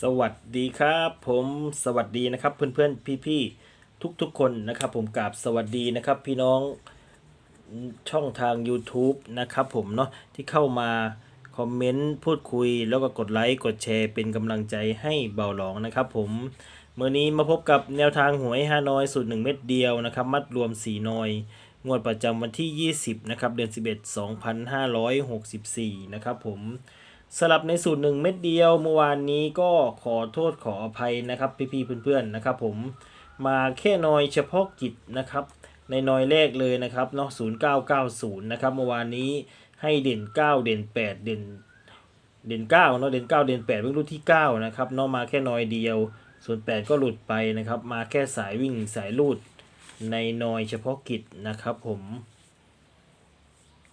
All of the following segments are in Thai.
สวัสดีครับผมสวัสดีนะครับเพื่อนๆพี่ๆทุกๆคนนะครับ ผมกราบสวัสดีนะครับ พี่น้องช่องทาง YouTube นะครับผมเนาะที่เข้ามาคอมเมนต์พูดคุย แล้วก็กดไลค์กดแชร์เป็นกำลังใจให้เบาหลองนะครับ ผมเมื่อนี้มาพบกับแนวทางหวยฮานอยสูตร1เม็ดเดียวนะครับ มัดรวม4นอยงวดประจำวันที่ 20 นะครับ เดือน 11 2564 นะครับผม สลับในสูตรหนึ่งเม็ดเดียวเมื่อวานนี้ก็ขอโทษขออภัยนะครับ พี่ๆเพื่อนๆนะครับ ผมมาแค่นอยเฉพาะกิจนะครับ ในน้อยแรกเลยนะครับเนาะ0990นย์นะครับเมื่อวานนี้ให้เด่น9เด่น8เด่นเด่น9เนาะเด่น9เด่น8เป็นรุ่นที่9นะครับเนาะมาแค่นอยเดียว ส่วน8ก็หลุดไปนะครับ มาแค่สายวิ่งสายลูดในน้อยเฉพาะกิจนะครับผม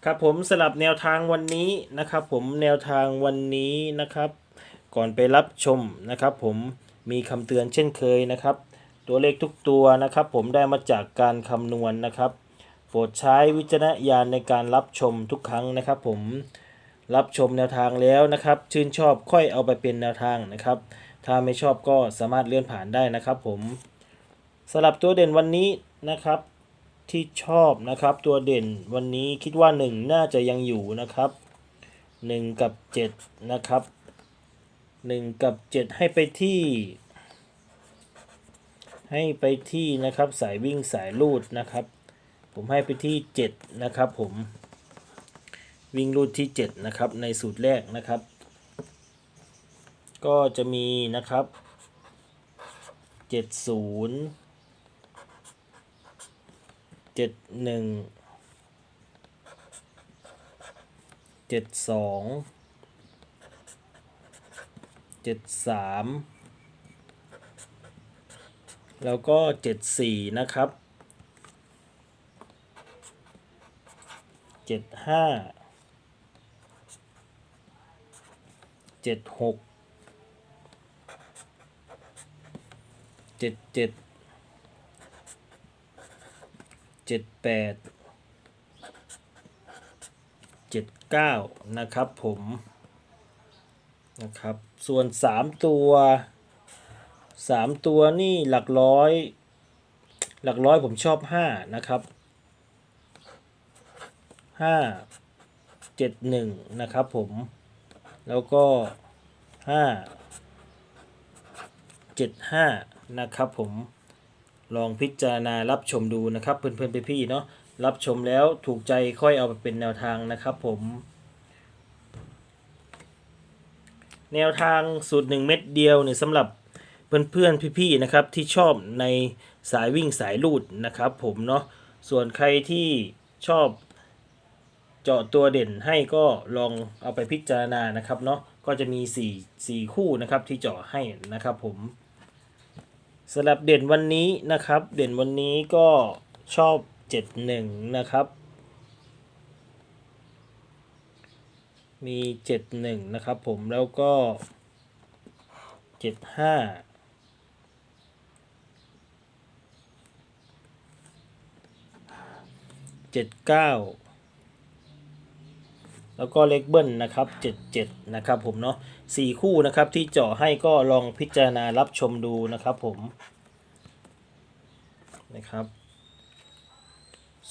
ครับผมสลับแนวทางวันนี้นะครับผมแนวทางวันนี้นะครับ ก่อนไปรับชมนะครับผมมีคำเตือนเช่นเคยนะครับ ตัวเลขทุกตัวนะครับ ผมได้มาจากการคำนวณนะครับโปรดใช้วิจารณญาณในการรับชมทุกครั้งนะครับ ผมรับชมแนวทางแล้วนะครับ ชื่นชอบค่อยเอาไปเป็นแนวทางนะครับ ถ้าไม่ชอบก็สามารถเลื่อนผ่านได้นะครับ ผมสลับตัวเด่นวันนี้นะครับ ที่ชอบนะครับ ตัวเด่นวันนี้คิดว่า 1 น่าจะยังอยู่นะครับ 1 กับ 7 นะครับ 1 กับ 7 ให้ไปที่ ให้ไปที่นะครับสายวิ่งสายลูดนะครับ ผมให้ไปที่ 7 นะครับผมวิ่งลูดที่ 7 นะครับ ในสูตรแรกนะครับ ก็จะมีนะครับ 70 เจ็ดหนึ่งเจ็ดสองเจ็ดสามแล้วก็เจ็ดสี่นะครับเจ็ดห้าเจ็ดหกเจ็ดเจ็ด เจ็ดแปดเจ็ดเก้านะครับผมนะครับส่วนสามตัวสามตัวนี่หลักร้อย หลักร้อยผมชอบห้านะครับห้าเจ็ดหนึ่งนะครับผม แล้วก็ห้าเจ็ดห้านะครับผม ลองพิจารณารับชมดูนะครับเพื่อนๆพี่ๆเนาะรับชมแล้วถูกใจค่อยเอาไปเป็นแนวทางนะครับผม แนวทางสูตรหนึ่งเม็ดเดียวเนี่ยสำหรับเพื่อนๆพี่ๆนะครับที่ชอบในสายวิ่งสายลูดนะครับผมเนาะส่วนใครที่ชอบเจาะตัวเด่นให้ก็ลองเอาไปพิจารณานะครับเนาะก็จะมี 4 4 คู่นะครับที่เจาะให้นะครับผม สำหรับเด่นวันนี้นะครับ เด่นวันนี้ก็ชอบ 71 นะครับ มี 71 นะครับผมแล้วก็ 75 79 แล้วก็เลขเบิ้ลนะครับ 77 นะครับผมเนาะสี่คู่นะครับที่เจาะให้ก็ลองพิจารณารับชมดูนะครับผมนะครับ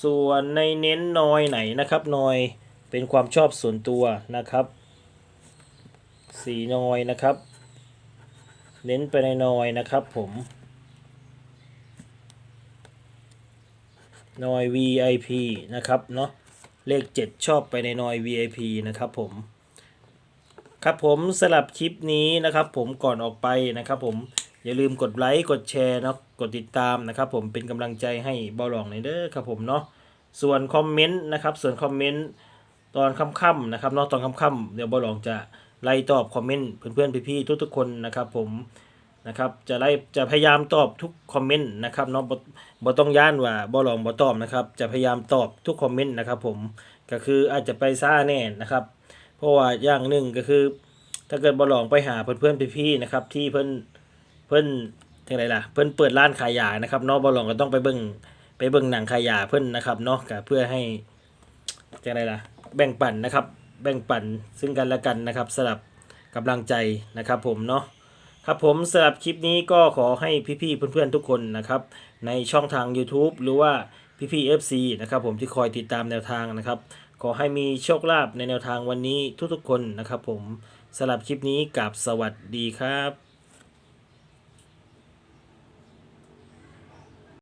ส่วนในเน้นนอยไหนนะครับนอยเป็นความชอบส่วนตัวนะครับสีนอยนะครับ เน้นไปในนอยนะครับผมนอย VIP นะครับเนาะ เลข 7 ชอบไปในนอย VIP นะครับผม ครับผมสลับคลิปนี้นะครับ ผมก่อนออกไปนะครับ ผมอย่าลืมกดไลค์กดแชร์นะกดติดตามนะครับ ผมเป็นกำลังใจให้เบาหลองในเด้อครับผมเนาะส่วนคอมเมนต์นะครับ ส่วนคอมเมนต์ตอนค่ำๆนะครับเนาะตอนค่ำๆเดี๋ยวเบาหลองจะไล่ตอบคอมเมนต์เพื่อนๆพี่ๆทุกๆคนนะครับ ผม นะครับจะไล่จะพยายามตอบทุกคอมเมนต์นะครับเนาะบ่บ่ต้องย่านว่าบาหลองบ่ตอบนะครับ จะพยายามตอบทุกคอมเมนต์นะครับ ผมก็คืออาจจะไปซ่าแน่นะครับ เพราะว่าอย่างหนึ่งก็คือ ถ้าเกิดบอลองไปหาเพื่อนๆพี่ๆนะครับ ที่เพื่อนเพื่อนยังไงล่ะ เพื่อนเปิดร้านขายยานะครับเนาะบอลองก็ต้องไปเบิ่งไปเบิ่งหนังขายยาเพื่อนนะครับเนาะก็เพื่อให้ยังไงล่ะ แบ่งปันนะครับ แบ่งปันซึ่งกันและกันนะครับสำหรับกำลังใจนะครับ ผมเนาะ ครับผมสำหรับคลิปนี้ก็ขอให้พี่ๆเพื่อนๆทุกคนนะครับในช่องทาง YouTube หรือว่าพี่ๆ FC นะครับผมที่คอยติดตามแนวทางนะครับ ขอให้มีโชคลาภในแนวทางวันนี้ทุกๆคนนะครับผมสำหรับคลิปนี้กับสวัสดีครับ